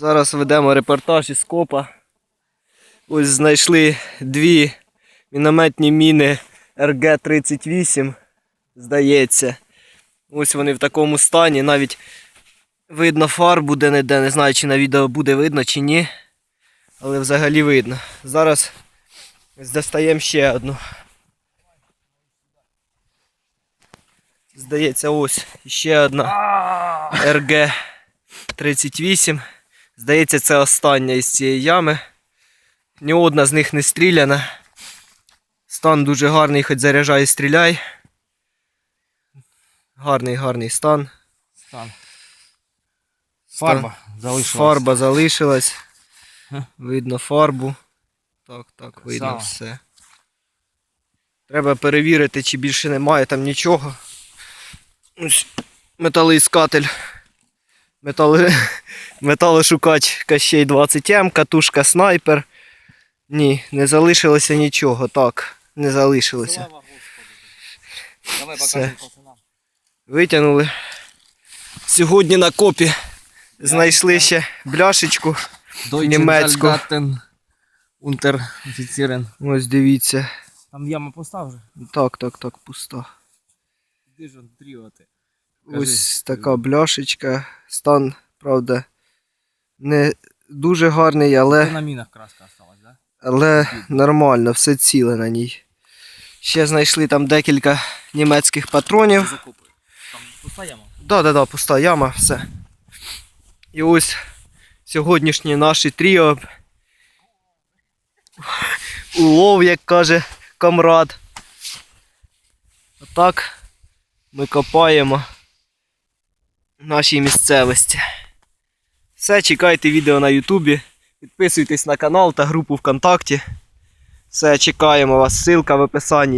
Зараз ведемо репортаж із копа. Ось знайшли дві мінометні міни РГ-38, здається. Ось вони в такому стані. Навіть видно фарбу де-не-де. Не знаю, чи на відео буде видно, чи ні. Але взагалі видно. Зараз достаємо ще одну. Здається, ось ще одна РГ-38. Здається, це остання із цієї ями. Ні одна з них не стріляна. Стан дуже гарний, хоч заряджай і стріляй. Гарний, гарний стан. Стан. Фарба залишилась. Фарба залишилась. Видно фарбу. Так, так, видно Красава. все. Треба перевірити, чи більше немає там нічого. Ось Металоіскатель. Метали... Металошукач Кащей 20М, катушка снайпер. Ні, не залишилося нічого. Так, не залишилося. Давай покажемо пацанам. Витягнули. Сьогодні на копі знайшли ще бляшечку. Німецьку. Unteroffizieren. Ось дивіться. Там яма постав вже. Так, так, так, пуста. Де ж? Ось така бляшечка. Стан, правда, не дуже гарний, Це але, на мінах краска осталась, да? але нормально, все ціле на ній. Ще знайшли там декілька німецьких патронів. Там пуста яма. Да, да, да, пуста яма, все. І ось сьогоднішнє наше тріо. Улов, як каже комрад. Отак ми копаємо нашій місцевості. Все, чекайте відео на Ютубі. Підписуйтесь на канал та групу ВКонтакті. Все, чекаємо вас. Ссылка в описанні.